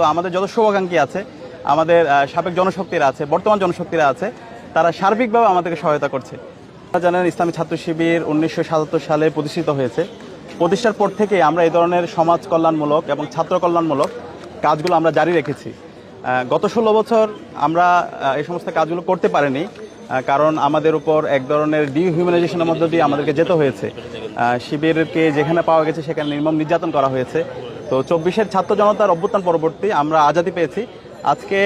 তো আমাদের যত শুভাকাঙ্ক্ষী আছে, আমাদের সাবেক জনশক্তিরা আছে, বর্তমান জনশক্তিরা আছে, তারা সার্বিকভাবে আমাদেরকে সহায়তা করছে। আপনারা জানেন ইসলামী ছাত্র শিবির উনিশশো সাতাত্তর সালে প্রতিষ্ঠিত হয়েছে। প্রতিষ্ঠার পর থেকে আমরা এই ধরনের সমাজ কল্যাণমূলক এবং ছাত্র কল্যাণমূলক কাজগুলো আমরা জারি রেখেছি। গত ষোলো বছর আমরা এই সমস্ত কাজগুলো করতে পারিনি কারণ আমাদের উপর এক ধরনের ডিহিউম্যানাইজেশনের মধ্য দিয়ে আমাদেরকে যেতে হয়েছে। শিবিরকে যেখানে পাওয়া গেছে সেখানে নির্মম নির্যাতন করা হয়েছে। তো চব্বিশের ছাত্র জনতার অভ্যুত্থান পরবর্তী আমরা আজাদি পেয়েছি। আজকে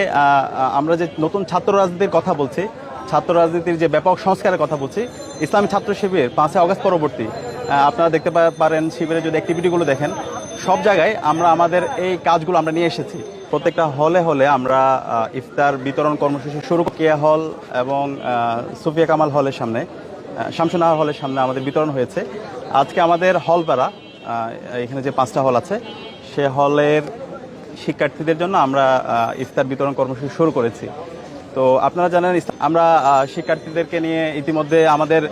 আমরা যে নতুন ছাত্র রাজনীতির কথা বলছি ছাত্র রাজনীতির যে ব্যাপক সংস্কারের কথা বলছি ইসলামী ছাত্র শিবির পাঁচই আগস্ট পরবর্তী আপনারা দেখতে পারেন শিবিরের যদি অ্যাক্টিভিটিগুলো দেখেন সব জায়গায় আমরা আমাদের এই কাজগুলো আমরা নিয়ে এসেছি। প্রত্যেকটা হলে হলে আমরা ইফতার বিতরণ কর্মসূচি শুরু কেয়া হল এবং সুফিয়া কামাল হলের সামনে আহ, শামসুনাহার হলের সামনে আমাদের বিতরণ হয়েছে। আজকে আমাদের হলপাড়া আহ, এখানে যে পাঁচটা হল আছে সে হলের শিক্ষার্থীদের জন্য আমরা ইফতার বিতরণ কর্মসূচি শুরু করেছি। তো আপনারা জানেন আমরা শিক্ষার্থীদেরকে নিয়ে ইতিমধ্যে আমাদের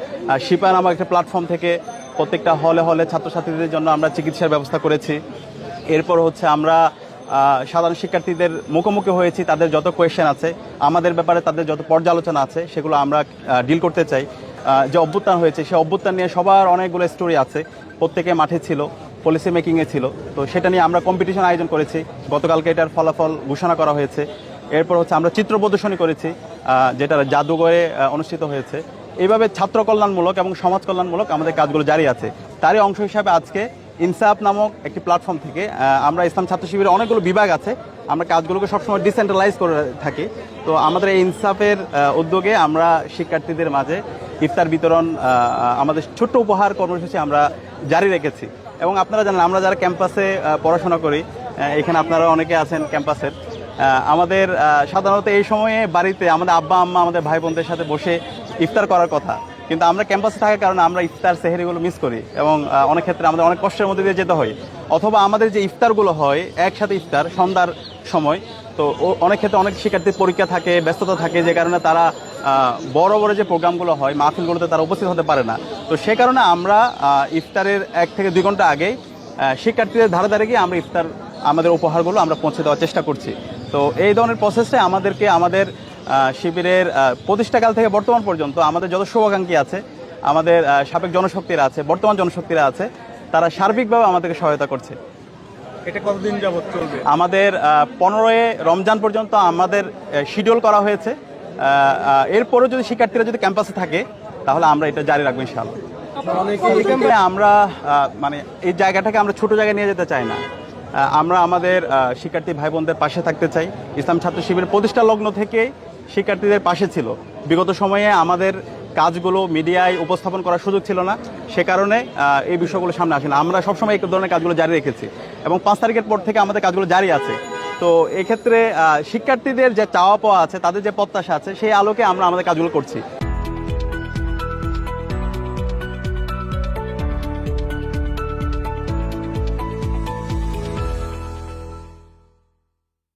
শিপা নামক একটা প্ল্যাটফর্ম থেকে প্রত্যেকটা হলে হলে ছাত্রছাত্রীদের জন্য আমরা চিকিৎসার ব্যবস্থা করেছি। এরপর হচ্ছে আমরা সাধারণ শিক্ষার্থীদের মুখোমুখি হয়েছি, তাদের যত কোয়েশ্চেন আছে, আমাদের ব্যাপারে তাদের যত পর্যালোচনা আছে, সেগুলো আমরা ডিল করতে চাই। যে অভ্যুত্থান হয়েছে, সে অভ্যুত্থান নিয়ে সবার অনেকগুলো স্টোরি আছে, প্রত্যেকে মাঠে ছিল। পলিসি মেকিংয়ে ছিল। তো সেটা নিয়ে আমরা কম্পিটিশন আয়োজন করেছি। গতকালকে এটার ফলাফল ঘোষণা করা হয়েছে। এরপর হচ্ছে আমরা চিত্র প্রদর্শনী করেছি যেটা জাদুঘরে অনুষ্ঠিত হয়েছে। এইভাবে ছাত্র কল্যাণমূলক এবং সমাজ কল্যাণমূলক আমাদের কাজগুলো জারি আছে। তারই অংশ হিসাবে আজকে ইনসাফ নামক একটি প্ল্যাটফর্ম থেকে আমরা ইসলাম ছাত্র শিবিরের অনেকগুলো বিভাগ আছে। আমরা কাজগুলোকে সবসময় ডিসেন্ট্রালাইজ করে থাকি। তো আমাদের এই ইনসাফের উদ্যোগে আমরা শিক্ষার্থীদের মাঝে ইফতার বিতরণ আমাদের ছোট্ট উপহার কর্মসূচি আমরা জারি রেখেছি। এবং আপনারা জানেন, আমরা যারা ক্যাম্পাসে পড়াশোনা করি এখানে আপনারা অনেকে আছেন ক্যাম্পাসের আমাদের সাধারণত এই সময়ে বাড়িতে আমাদের আব্বা, আম্মা, আমাদের ভাই বোনদের সাথে বসে ইফতার করার কথা। কিন্তু আমরা ক্যাম্পাসে থাকার কারণে আমরা ইফতার সেহেরিগুলো মিস করি এবং অনেক ক্ষেত্রে আমাদের অনেক কষ্টের মধ্যে দিয়ে যেতে হয়। অথবা আমাদের যে ইফতারগুলো হয়, একসাথে ইফতার, সন্ধ্যার সময় তো অনেক ক্ষেত্রে অনেক শিক্ষার্থীর পরীক্ষা থাকে ব্যস্ততা থাকে যে কারণে তারা বড় বড় যে প্রোগ্রামগুলো হয় মাহফিলগুলোতে তারা উপস্থিত হতে পারে না। তো সে কারণে আমরা ইফতারের এক থেকে দুই ঘণ্টা আহ, শিক্ষার্থীদের ধারে ধারে গিয়ে আমরা ইফতার আমাদের উপহারগুলো আমরা পৌঁছে দেওয়ার চেষ্টা করছি। তো এই ধরনের প্রসেসে আমাদেরকে আমাদের শিবিরের প্রতিষ্ঠাকাল থেকে বর্তমান পর্যন্ত আমাদের যত শুভাকাঙ্ক্ষী আছে আমাদের সাবেক জনশক্তিরা আছে বর্তমান জনশক্তিরা আছে তারা সার্বিকভাবে আমাদেরকে সহায়তা করছে। এটা কতদিন যাবত চলবে? আমাদের পনেরোই রমজান পর্যন্ত আমাদের শিডিউল করা হয়েছে। এরপরেও যদি শিক্ষার্থীরা যদি ক্যাম্পাসে থাকে তাহলে আমরা এটা জারি রাখব ইনশাআল্লাহ। আমরা মানে এই জায়গাটাকে আমরা ছোট জায়গায় নিয়ে যেতে চাই না। আমরা আমাদের শিক্ষার্থী ভাই বোনদের পাশে থাকতে চাই। ইসলাম ছাত্র শিবির প্রতিষ্ঠা লগ্ন থেকে শিক্ষার্থীদের পাশে ছিল। বিগত সময়ে আমাদের কাজগুলো মিডিয়ায় উপস্থাপন করার সুযোগ ছিল না। সে কারণে এই বিষয়গুলো সামনে আসে না। আমরা সবসময় এই ধরনের কাজগুলো জারি রেখেছি। এবং পাঁচ তারিখের পর থেকে আমাদের কাজগুলো জারি আছে। তো এক্ষেত্রে শিক্ষার্থীদের যে চাওয়া পাওয়া আছে, তাদের যে প্রত্যাশা আছে, সেই আলোকে আমরা আমাদের কাজগুলো করছি।